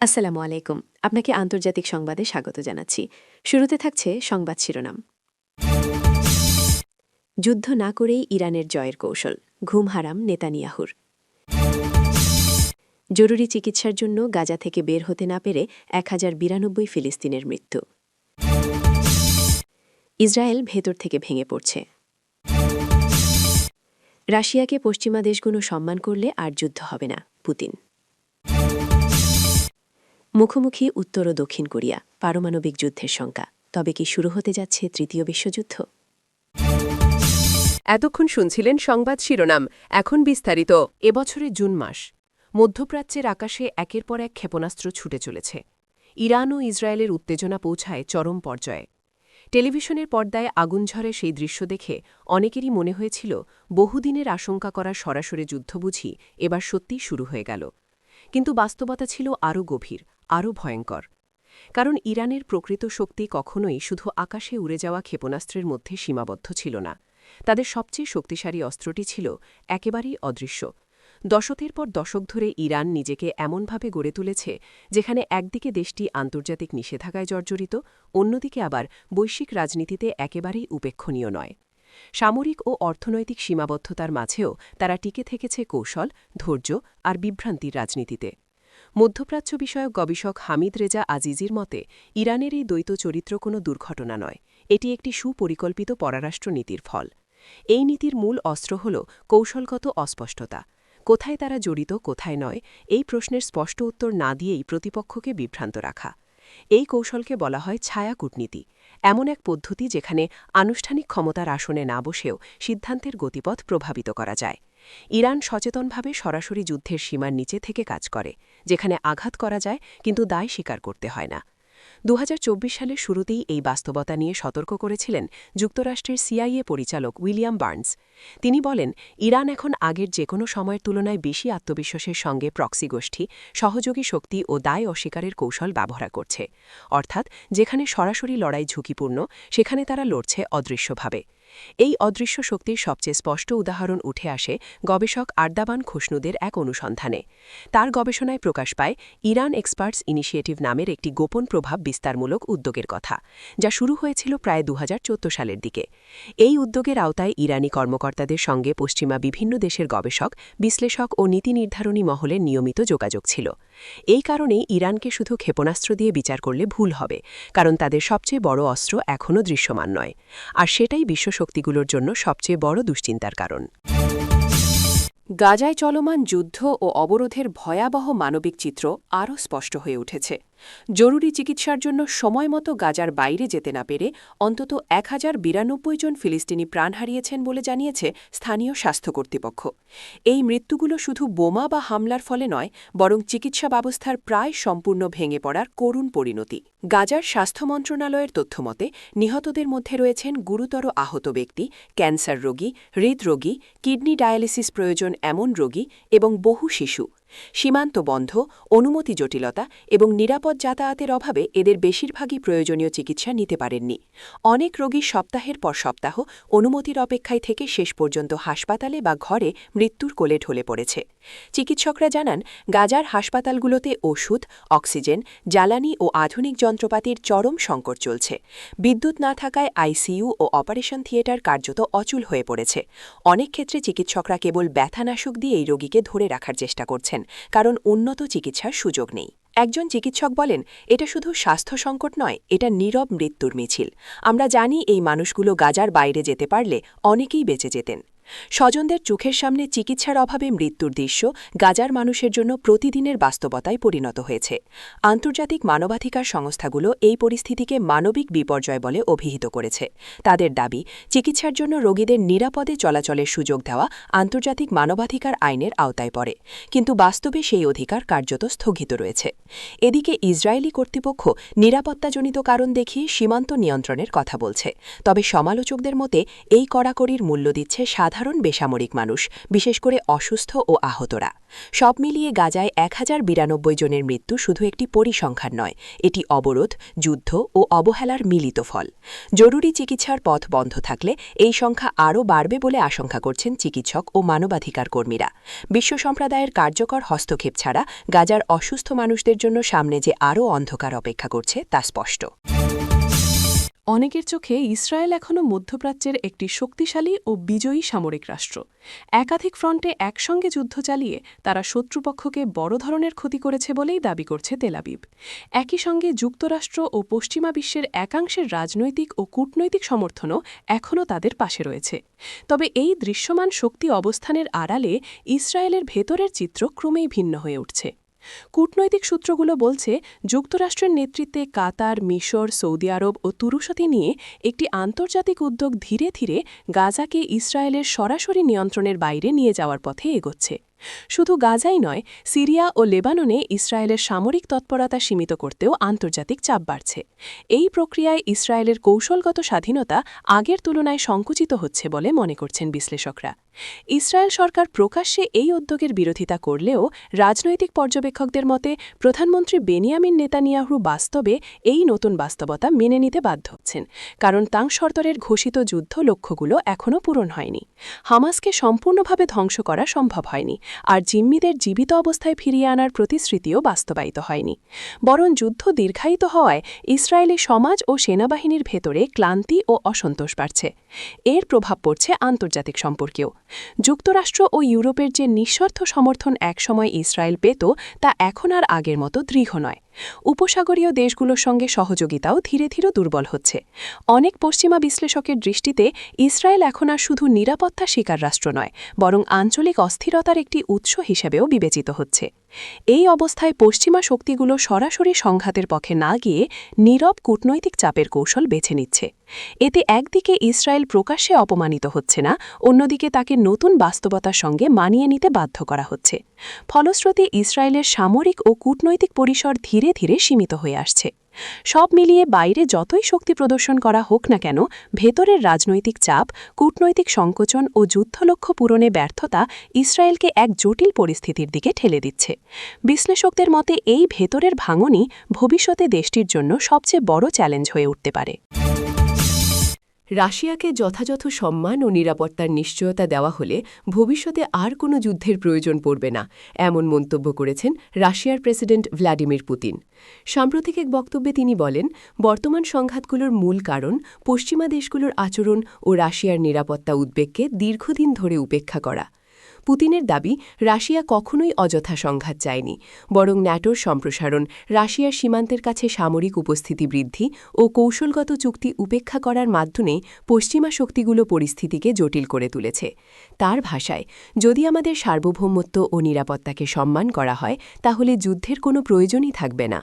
আসসালামু আলাইকুম। আপনাকে আন্তর্জাতিক সংবাদে স্বাগত জানাচ্ছি। শুরুতে থাকছে সংবাদ শিরোনাম। যুদ্ধ না করেই ইরানের জয়ের কৌশল, ঘুম হারাম নেতানিয়াহুর। জরুরি চিকিৎসার জন্য গাজা থেকে বের হতে না পেরে এক হাজার বিরানব্বই ফিলিস্তিনের মৃত্যু। ইসরায়েল ভেতর থেকে ভেঙে পড়ছে। রাশিয়াকে পশ্চিমা দেশগুলো সম্মান করলে আর যুদ্ধ হবে না, পুতিন। মুখোমুখি উত্তর ও দক্ষিণ কোরিয়া, পারমাণবিক যুদ্ধের শঙ্কা তবে কি শুরু হতে যাচ্ছে তৃতীয় বিশ্বযুদ্ধ? এতক্ষণ শুনছিলেন সংবাদ শিরোনাম, এখন বিস্তারিত। এবছরের জুন মাস। মধ্যপ্রাচ্যের আকাশে একের পর এক ক্ষেপণাস্ত্র ছুটে চলেছে। ইরান ও ইসরায়েলের উত্তেজনা পৌঁছায় চরম পর্যায়ে। টেলিভিশনের পর্দায় আগুন ঝরে সেই দৃশ্য দেখে অনেকেরই মনে হয়েছিল, বহুদিনের আশঙ্কা করা সরাসরি যুদ্ধ বুঝি এবার সত্যিই শুরু হয়ে গেল। কিন্তু বাস্তবতা ছিল আরও গভীর। আরও ভয়ঙ্কর। কারণ ইরানের প্রকৃত শক্তি কখনোই শুধু আকাশে উড়ে যাওয়া ক্ষেপণাস্ত্রের মধ্যে সীমাবদ্ধ ছিল না। তাদের সবচেয়ে শক্তিশালী অস্ত্রটি ছিল একেবারেই অদৃশ্য। দশকের পর দশক ধরে ইরান নিজেকে এমনভাবে গড়ে তুলেছে, যেখানে একদিকে দেশটি আন্তর্জাতিক নিষেধাজ্ঞায় জর্জরিত, অন্যদিকে আবার বৈশ্বিক রাজনীতিতে একেবারেই উপেক্ষণীয় নয়। সামরিক ও অর্থনৈতিক সীমাবদ্ধতার মাঝেও তারা টিকে থেকেছে কৌশল, ধৈর্য আর বিভ্রান্তির রাজনীতিতে। মধ্যপ্রাচ্য বিষয়ক গবেষক হামিদ রেজা আজিজির মতে, ইরানের এই দ্বৈত চরিত্র কোনো দুর্ঘটনা নয়, এটি একটি সুপরিকল্পিত পররাষ্ট্র নীতির ফল। এই নীতির মূল অস্ত্র হল কৌশলগত অস্পষ্টতা। কোথায় তারা জড়িত, কোথায় নয়, এই প্রশ্নের স্পষ্ট উত্তর না দিয়েই প্রতিপক্ষকে বিভ্রান্ত রাখা। এই কৌশলকে বলা হয় ছায়া কূটনীতি। এমন এক পদ্ধতি যেখানে আনুষ্ঠানিক ক্ষমতার আসনে না বসেও সিদ্ধান্তের গতিপথ প্রভাবিত করা যায়। ইরান সচেতনভাবে সরাসরি যুদ্ধের সীমার নিচে থেকে কাজ করে, যেখানে আঘাত করা যায় কিন্তু দায় স্বীকার করতে হয় না। দু হাজার চব্বিশ সালের শুরুতেই এই বাস্তবতা নিয়ে সতর্ক করেছিলেন যুক্তরাষ্ট্রের সিআইএ পরিচালক উইলিয়াম বার্নস। তিনি বলেন, ইরান এখন আগের যে কোনো সময়ের তুলনায় বেশি আত্মবিশ্বাসের সঙ্গে প্রক্সি গোষ্ঠী, সহযোগী শক্তি ও দায় অস্বীকারের কৌশল ব্যবহার করছে। অর্থাৎ, যেখানে সরাসরি লড়াই ঝুঁকিপূর্ণ, সেখানে তারা লড়ছে অদৃশ্যভাবে। এই অদৃশ্য শক্তির সবচেয়ে স্পষ্ট উদাহরণ উঠে আসে গবেষক আর্দাবান খুশনুদের এক অনুসন্ধানে। তার গবেষণায় প্রকাশ পায়, ইরান এক্সপার্টস ইনিশিয়েটিভ নামের একটি গোপন প্রভাব বিস্তারমূলক উদ্যোগের কথা, যা শুরু হয়েছিল প্রায় দু হাজার চোদ্দ সালের দিকে। এই উদ্যোগের আওতায় ইরানি কর্মকর্তাদের সঙ্গে পশ্চিমা বিভিন্ন দেশের গবেষক, বিশ্লেষক ও নীতি নির্ধারণী মহলের নিয়মিত যোগাযোগ ছিল। এই কারণেই ইরানকে শুধু ক্ষেপণাস্ত্র দিয়ে বিচার করলে ভুল হবে, কারণ তাদের সবচেয়ে বড় অস্ত্র এখনও দৃশ্যমান নয়। আর সেটাই বিশ্ব শক্তিগুলোর জন্য সবচেয়ে বড় দুশ্চিন্তার কারণ। গাজায় চলমান যুদ্ধ ও অবরোধের ভয়াবহ মানবিক চিত্র আরও স্পষ্ট হয়ে উঠেছে। জরুরি চিকিৎসার জন্য সময়মতো গাজার বাইরে যেতে না পেরে অন্তত এক জন ফিলিস্তিনি প্রাণ হারিয়েছেন বলে জানিয়েছে স্থানীয় স্বাস্থ্য কর্তৃপক্ষ। এই মৃত্যুগুলো শুধু বোমা বা হামলার ফলে নয়, বরং চিকিৎসা ব্যবস্থার প্রায় সম্পূর্ণ ভেঙে পড়ার করুণ পরিণতি। গাজার স্বাস্থ্য মন্ত্রণালয়ের তথ্যমতে নিহতদের মধ্যে রয়েছেন গুরুতর আহত ব্যক্তি, ক্যান্সার রোগী, হৃদরোগী, কিডনি ডায়ালিসিস প্রয়োজন এমন রোগী এবং বহু শিশু। সীমান্ত বন্ধ, অনুমতি জটিলতা এবং নিরাপদ যাতায়াতের অভাবে এদের বেশিরভাগই প্রয়োজনীয় চিকিৎসা নিতে পারেননি। অনেক রোগী সপ্তাহের পর সপ্তাহ অনুমতির অপেক্ষায় থেকে শেষ পর্যন্ত হাসপাতালে বা ঘরে মৃত্যুর কোলে ঢলে পড়েছে। চিকিৎসকরা জানান, গাজার হাসপাতালগুলোতে ওষুধ, অক্সিজেন, জ্বালানি ও আধুনিক যন্ত্রপাতির চরম সংকট চলছে। বিদ্যুৎ না থাকায় আইসিইউ ও অপারেশন থিয়েটার কার্যত অচল হয়ে পড়েছে। অনেক ক্ষেত্রে চিকিৎসকরা কেবল ব্যথানাশক দিয়ে এই রোগীকে ধরে রাখার চেষ্টা করছেন, কারণ উন্নত চিকিৎসার সুযোগ নেই। একজন চিকিৎসক বলেন, এটা শুধু স্বাস্থ্য সংকট নয়, এটা নীরব মৃত্যুর মিছিল। আমরা জানি এই মানুষগুলো গাজার বাইরে যেতে পারলে অনেকেই বেঁচে যেতেন। স্বজনদের চোখের সামনে চিকিৎসার অভাবে মৃত্যুর দৃশ্য গাজার মানুষের জন্য প্রতিদিনের বাস্তবতায় পরিণত হয়েছে। আন্তর্জাতিক মানবাধিকার সংস্থাগুলো এই পরিস্থিতিকে মানবিক বিপর্যয় বলে অভিহিত করেছে। তাদের দাবি, চিকিৎসার জন্য রোগীদের নিরাপদে চলাচলের সুযোগ দেওয়া আন্তর্জাতিক মানবাধিকার আইনের আওতায় পড়ে। কিন্তু বাস্তবে সেই অধিকার কার্যত স্থগিত রয়েছে। এদিকে ইসরায়েলি কর্তৃপক্ষ নিরাপত্তাজনিত কারণ দেখিয়ে সীমান্ত নিয়ন্ত্রণের কথা বলছে। তবে সমালোচকদের মতে, এই কড়াকড়ির মূল্য দিচ্ছে সাধারণ সাধারণ বেসামরিক মানুষ, বিশেষ করে অসুস্থ ও আহতরা। সব মিলিয়ে গাজায় এক জনের মৃত্যু শুধু একটি পরিসংখ্যান নয়, এটি অবরোধ, যুদ্ধ ও অবহেলার মিলিত ফল। জরুরি চিকিৎসার পথ বন্ধ থাকলে এই সংখ্যা আরও বাড়বে বলে আশঙ্কা করছেন চিকিৎসক ও মানবাধিকার কর্মীরা। বিশ্ব সম্প্রদায়ের কার্যকর হস্তক্ষেপ ছাড়া গাজার অসুস্থ মানুষদের জন্য সামনে যে আরও অন্ধকার অপেক্ষা করছে তা স্পষ্ট। অনেকের চোখে ইসরায়েল এখনও মধ্যপ্রাচ্যের একটি শক্তিশালী ও বিজয়ী সামরিক রাষ্ট্র। একাধিক ফ্রন্টে একসঙ্গে যুদ্ধ চালিয়ে তারা শত্রুপক্ষকে বড় ধরনের ক্ষতি করেছে বলেই দাবি করছে তেলাবিব একই সঙ্গে যুক্তরাষ্ট্র ও পশ্চিমা বিশ্বের একাংশের রাজনৈতিক ও কূটনৈতিক সমর্থনও এখনও তাদের পাশে রয়েছে। তবে এই দৃশ্যমান শক্তি অবস্থানের আড়ালে ইসরায়েলের ভেতরের চিত্র ক্রমেই ভিন্ন হয়ে উঠছে। কূটনৈতিক সূত্রগুলো বলছে, যুক্তরাষ্ট্রের নেতৃত্বে কাতার, মিশর, সৌদি আরব ও তুরুসতি নিয়ে একটি আন্তর্জাতিক উদ্যোগ ধীরে ধীরে গাজাকে ইসরায়েলের সরাসরি নিয়ন্ত্রণের বাইরে নিয়ে যাওয়ার পথে এগোচ্ছে। শুধু গাজাই নয়, সিরিয়া ও লেবাননে ইসরায়েলের সামরিক তৎপরতা সীমিত করতেও আন্তর্জাতিক চাপ বাড়ছে। এই প্রক্রিয়ায় ইসরায়েলের কৌশলগত স্বাধীনতা আগের তুলনায় সংকুচিত হচ্ছে বলে মনে করছেন বিশ্লেষকরা। ইসরায়েল সরকার প্রকাশ্যে এই উদ্যোগের বিরোধিতা করলেও রাজনৈতিক পর্যবেক্ষকদের মতে, প্রধানমন্ত্রী বেনিয়ামিন নেতানিয়াহু বাস্তবে এই নতুন বাস্তবতা মেনে নিতে বাধ্য হচ্ছেন, কারণ তাং সরকারের ঘোষিত যুদ্ধ লক্ষ্যগুলো এখনও পূরণ হয়নি। হামাসকে সম্পূর্ণভাবে ধ্বংস করা সম্ভব হয়নি। আর জিম্মিদের জীবিত অবস্থায় ফিরিয়ে আনার প্রতিশ্রুতিও বাস্তবায়িত হয়নি। বরং যুদ্ধ দীর্ঘায়িত হওয়ায় ইসরায়েলি সমাজ ও সেনাবাহিনীর ভেতরে ক্লান্তি ও অসন্তোষ বাড়ছে। এর প্রভাব পড়ছে আন্তর্জাতিক সম্পর্কেও। যুক্তরাষ্ট্র ও ইউরোপের যে নিঃস্বার্থ সমর্থন একসময় ইসরায়েল পেত, তা এখন আর আগের মতো দৃঢ় নয়। উপসাগরীয় দেশগুলোর সঙ্গে সহযোগিতাও ধীরে ধীরে দুর্বল হচ্ছে। অনেক পশ্চিমা বিশ্লেষকের দৃষ্টিতে ইসরায়েল এখন আর শুধু নিরাপত্তা শিকার রাষ্ট্র নয়, বরং আঞ্চলিক অস্থিরতার একটি উৎস হিসেবেও বিবেচিত হচ্ছে। এই অবস্থায় পশ্চিমা শক্তিগুলো সরাসরি সংঘাতের পক্ষে না গিয়ে নীরব কূটনৈতিক চাপের কৌশল বেছে নিচ্ছে। এতে একদিকে ইসরায়েল প্রকাশ্যে অপমানিত হচ্ছে না, অন্যদিকে তাকে নতুন বাস্তবতার সঙ্গে মানিয়ে নিতে বাধ্য করা হচ্ছে। ফলশ্রুতি ইসরায়েলের সামরিক ও কূটনৈতিক পরিসর ধীরে ধীরে সীমিত হয়ে আসছে। সব মিলিয়ে বাইরে যতই শক্তি প্রদর্শন করা হোক না কেন, ভেতরের রাজনৈতিক চাপ, কূটনৈতিক সংকোচন ও যুদ্ধলক্ষ্য পূরণে ব্যর্থতা ইসরায়েলকে এক জটিল পরিস্থিতির দিকে ঠেলে দিচ্ছে। বিশ্লেষকদের মতে, এই ভেতরের ভাঙনই ভবিষ্যতে দেশটির জন্য সবচেয়ে বড় চ্যালেঞ্জ হয়ে উঠতে পারে। রাশিয়াকে যথাযথ সম্মান ও নিরাপত্তার নিশ্চয়তা দেওয়া হলে ভবিষ্যতে আর কোনো যুদ্ধের প্রয়োজন পড়বে না, এমন মন্তব্য করেছেন রাশিয়ার প্রেসিডেন্ট ভ্লাদিমির পুতিন। সাম্প্রতিক এক বক্তব্যে তিনি বলেন, বর্তমান সংঘাতগুলোর মূল কারণ পশ্চিমা দেশগুলোর আচরণ ও রাশিয়ার নিরাপত্তা উদ্বেগকে দীর্ঘদিন ধরে উপেক্ষা করা। পুতিনের দাবি, রাশিয়া কখনোই অযথা সংঘাত চায়নি। বরং ন্যাটোর সম্প্রসারণ, রাশিয়ার সীমান্তের কাছে সামরিক উপস্থিতি বৃদ্ধি ও কৌশলগত চুক্তি উপেক্ষা করার মাধ্যমে পশ্চিমা শক্তিগুলো পরিস্থিতিকে জটিল করে তুলেছে। তার ভাষায়, যদি আমাদের সার্বভৌমত্ব ও নিরাপত্তাকে সম্মান করা হয়, তাহলে যুদ্ধের কোনো প্রয়োজনই থাকবে না।